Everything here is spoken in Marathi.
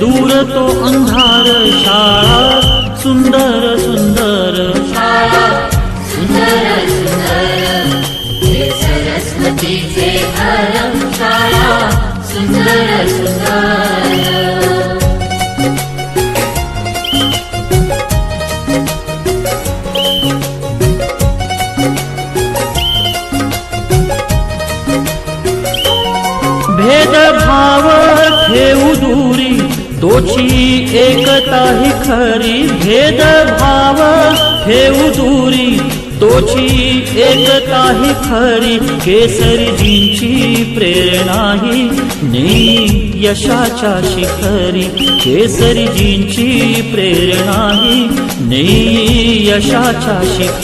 दूर तो अंधार शाळा सुंदर सुंदर शाळा. सुंदर सुंदर सरस्वतीचे शाळा. सुंदर सुंदर. भेदभाव ठेवू दूरी तोची एकता ही खरी भेदभाव. ठेऊ दूरी तोची एकता ही खरी. केसरीजींची प्रेरणा ही नेई यशाच्या शिखरी. केसरीजींची प्रेरणा ही नेई यशाच्या शिखरी.